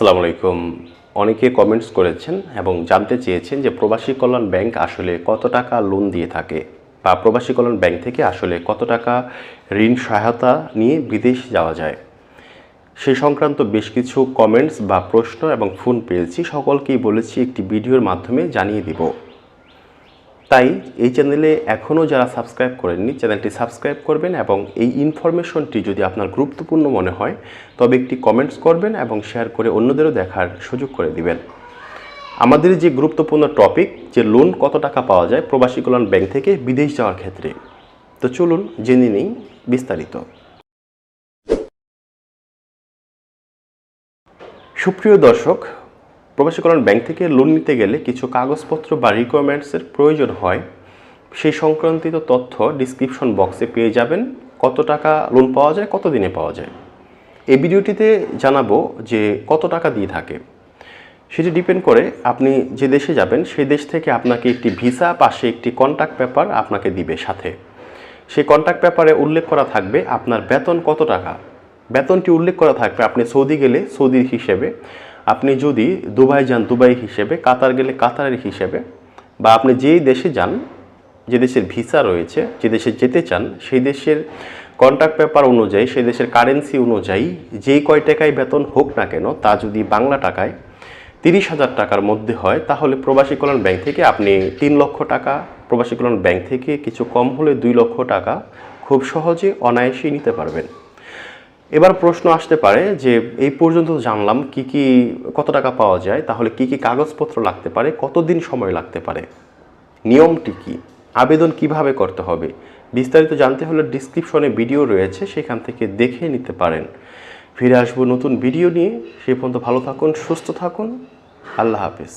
আসসালামু আলাইকুম। অনেকে কমেন্টস করেছেন এবং জানতে চেয়েছেন যে প্রবাসী কল্যাণ ব্যাংক আসলে কত টাকা লোন দিয়ে থাকে বা প্রবাসী কল্যাণ ব্যাংক থেকে আসলে কত টাকা ঋণ সহায়তা নিয়ে বিদেশ যাওয়া যায়। সে সংক্রান্ত বেশ কিছু কমেন্টস বা প্রশ্ন এবং ফোন পেয়েছি। সকলকেই বলেছি একটি ভিডিওর মাধ্যমে জানিয়ে দিব। তাই এই চ্যানেলে এখনও যারা সাবস্ক্রাইব করেননি, চ্যানেলটি সাবস্ক্রাইব করবেন এবং এই ইনফরমেশনটি যদি আপনার গুরুত্বপূর্ণ মনে হয়, তবে একটি কমেন্টস করবেন এবং শেয়ার করে অন্যদেরও দেখার সুযোগ করে দিবেন। আমাদের যে গুরুত্বপূর্ণ টপিক, যে লোন কত টাকা পাওয়া যায় প্রবাসী কল্যাণ ব্যাংক থেকে বিদেশ যাওয়ার ক্ষেত্রে। তো চলুন জেনে নিই বিস্তারিত। সুপ্রিয় দর্শক প্রবাসী কল্যাণ ব্যাংক থেকে লোন নিতে গেলে কিছু কাগজপত্র বা রিকোয়ারমেন্টসের প্রয়োজন হয়। সেই সংক্রান্তিত তথ্য ডিসক্রিপশন বক্সে পেয়ে যাবেন। কত টাকা লোন পাওয়া যায়, কত দিনে পাওয়া যায়। এই ভিডিওটিতে জানাব যে কত টাকা দিয়ে থাকে। সেটি ডিপেন্ড করে আপনি যে দেশে যাবেন, সেই দেশ থেকে আপনাকে একটি ভিসা পাশে একটি কন্ট্যাক্ট পেপার আপনাকে দিবে সাথে। সেই কন্ট্যাক্ট পেপারে উল্লেখ করা থাকবে আপনার বেতন কত টাকা। বেতনটি উল্লেখ করা থাকবে আপনি সৌদি গেলে সৌদির হিসেবে। আপনি যদি দুবাই যান, দুবাই হিসেবে, কাতার গেলে কাতারের হিসেবে, বা আপনি যেই দেশে যান, যে দেশের ভিসা রয়েছে, যে দেশে যেতে চান, সেই দেশের কন্ট্রাক্ট পেপার অনুযায়ী, সেই দেশের কারেন্সি অনুযায়ী, যেই কয় টাকায় বেতন হোক না কেন, তা যদি বাংলা টাকায় তিরিশ হাজার টাকার মধ্যে হয়, তাহলে প্রবাসী কল্যাণ ব্যাংক থেকে আপনি তিন লক্ষ টাকা, প্রবাসী কল্যাণ ব্যাংক থেকে কিছু কম হলে দুই লক্ষ টাকা খুব সহজে অনায়াসেই নিতে পারবেন। এবার প্রশ্ন আসতে পারে যে এই পর্যন্ত জানলাম কি কি, কত টাকা পাওয়া যায়, তাহলে কি কি কাগজপত্র লাগতে পারে, কতদিন সময় লাগতে পারে, নিয়মটি কি, আবেদন কীভাবে করতে হবে, বিস্তারিত জানতে হলে ডিসক্রিপশনে ভিডিও রয়েছে, সেখান থেকে দেখে নিতে পারেন। ফিরে আসব নতুন ভিডিও নিয়ে সেই পর্যন্ত ভালো থাকুন, সুস্থ থাকুন, আল্লাহ হাফেজ।